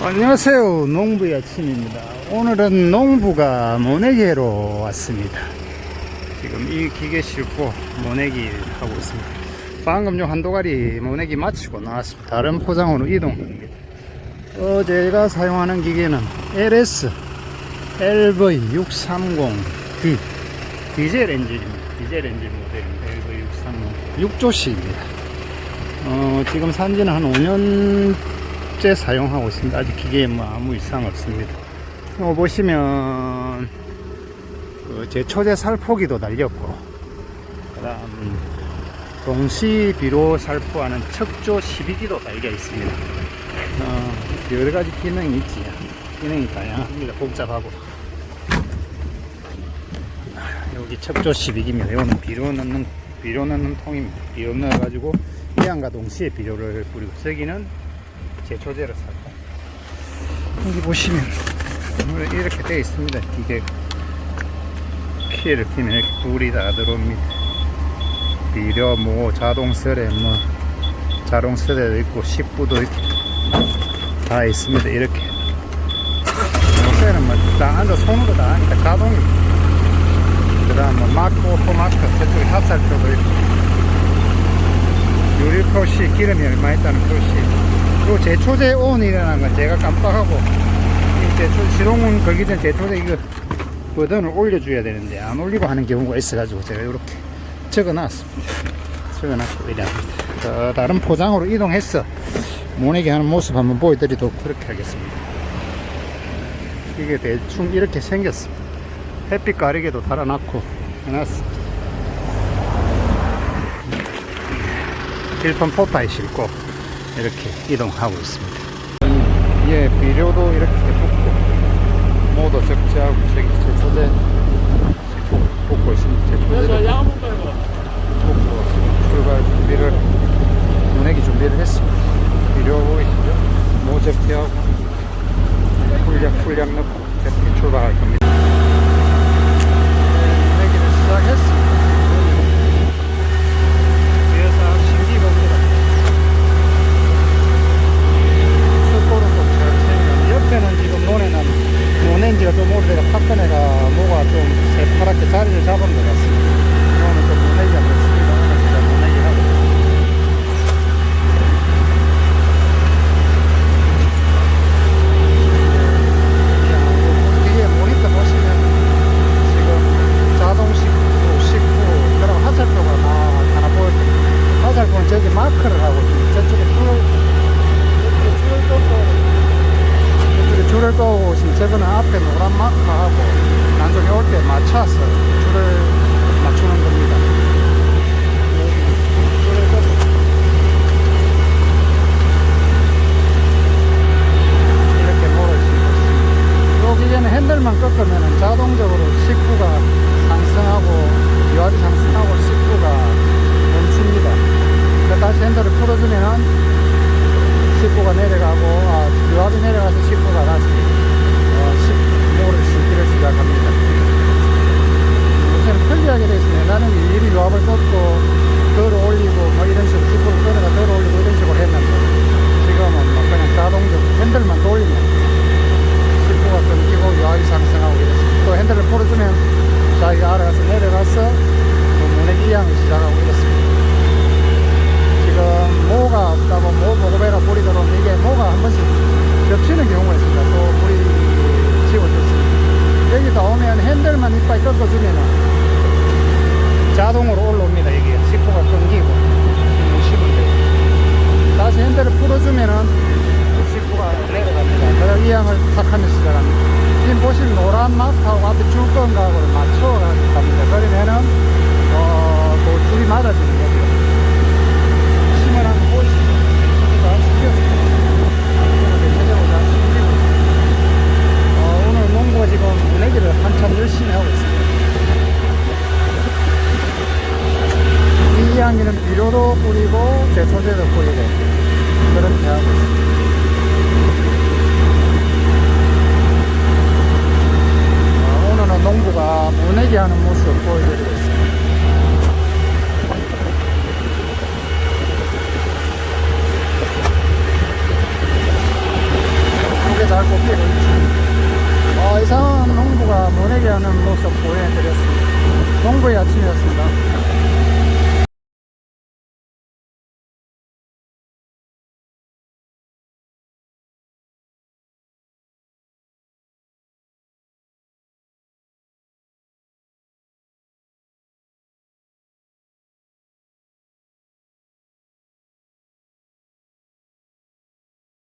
안녕하세요. 농부의 아침입니다. 오늘은 농부가 모내기로 왔습니다. 지금 이 기계 싣고 모내기 하고 있습니다. 방금 요 한도가리 모내기 마치고 나왔습니다. 다른 포장으로 이동합니다. 어 제가 사용하는 기계는 LS LV630D 디젤 엔진입니다. 디젤 엔진 모델입니다 LV630 6조씩입니다. 어, 지금 산지는 한 5년 째 사용하고 있습니다. 아직 기계에 뭐 아무 이상 없습니다. 어, 보시면 그 제 초제 살포기도 달렸고 그다음 동시 비로 살포하는 척조 12기도 달려 있습니다. 어, 여러 가지 기능이 있지. 기능이 다양합니다. 복잡하고. 여기 척조 12기입니다. 이거는 비료 넣는 비료 넣는 통입니다. 비료 넣어가지고 이안과 동시에 비료를 뿌리고 여기는 제초제를 샀다. 여기 보시면 이렇게 되어 있습니다. 기계 키를 키면 이렇게 불이 다 들어옵니다. 비료, 뭐 자동 쓰레, 뭐 자동 쓰레도 있고 식구도 있고 다 있습니다. 이렇게 요새는 뭐다 앉아 손으로 다 하니까 자동입니다. 그다음 뭐 마크, 오토마크 저쪽에 합살표도 있고 유리 표시 기름이 얼마 있다는 표시 요 제초제 온이라는 건 제가 깜빡하고 이 제초 시동은 걸기 전 제초제 이거 버튼을 올려줘야 되는데 안 올리고 하는 경우가 있어가지고 제가 이렇게 적어놨습니다. 적어놨고. 저 다른 포장으로 이동해서 모내기 하는 모습 한번 보여드리도록 그렇게 하겠습니다. 이게 대충 이렇게 생겼습니다. 햇빛 가리개도 달아놨고 해놨습니다. 필통 포타에 싣고 이렇게 이동하고 있습니다. 예, 비료도 이렇게 붓고 모두 적재하고 저기 제초제 붓고 있습니다. 제초제를 붓고 출발 준비를 문내기 준비를 했습니다. 비료 보이시죠? 모적재하고 풀약 풀약 넣고 이렇게 출발할 겁니다. 문내기를 시작했습니다. 그래서 신기 봅니다. 숯불은 좀잘 챙겨. 옆에는 지금 논에는 논엔지가 좀 오래돼가 파크네가 뭐가 좀 새파랗게 자리를 잡은 것 같습니다. 이거는 좀 모내기가 됐습니다. 오늘 진짜 모내기 하고. 이게 모니터 보시면 지금 자동식 식구 그리고 화살표가 다 하나 보여요. 화살표는 저기 마크를 하고 있습니다. 저쪽에 줄 줄을 꺾고 이쪽에 줄을 꺾고 지금 저거는 앞에 노란 마크 하고 나중에 올 때 맞춰서 줄을 맞추는 겁니다. 줄을 꺾고 이렇게 모를 수 있습니다. 요 기계는 핸들만 꺾으면 자동적으로 식구가 상승하고 유압이 상승하고 식구가 멈춥니다. 그래서 다시 핸들을 풀어주면은 식구가 내려가고 아, 유압이 내려가서 식구가 다시 어, 식, 모를 싣기를 시작합니다. 요새는 편리하게 되어 있습니다. 나는 일일이 유압을 꺾고 덜 올리고 뭐 이런 식으로 식구를 꺼내가 덜 올리고 이런 식으로 했는데 지금은 뭐 그냥 자동적으로 핸들만 돌리면 식구가 끊기고 유압이 상승하고 이렇습니다. 또 핸들을 풀어주면 자기가 알아서 내려가서 또 문의 이양을 시작하고 이렇습니다. 지금 모가 없다고 모 보고배가 불이 들어오면 이게 모가 한 번씩 겹치는 경우가 있습니다. 또 불이 지워졌습니다. 오면 핸들만 이빨 꺾어주면은 자동으로 올라옵니다. 여기 식구가 끊기고. 다시 핸들을 풀어주면은 뿌리고 제 소재도 뿌리고 그렇게 하고 있습니다. 아, 오늘은 농부가 보내기 하는 모습 보여드리겠습니다. 이게 잘 꼽히고 있죠. 어, 아, 이상한 농부가 모내게 하는 모습 보여드렸습니다. 농부의 아침이었습니다.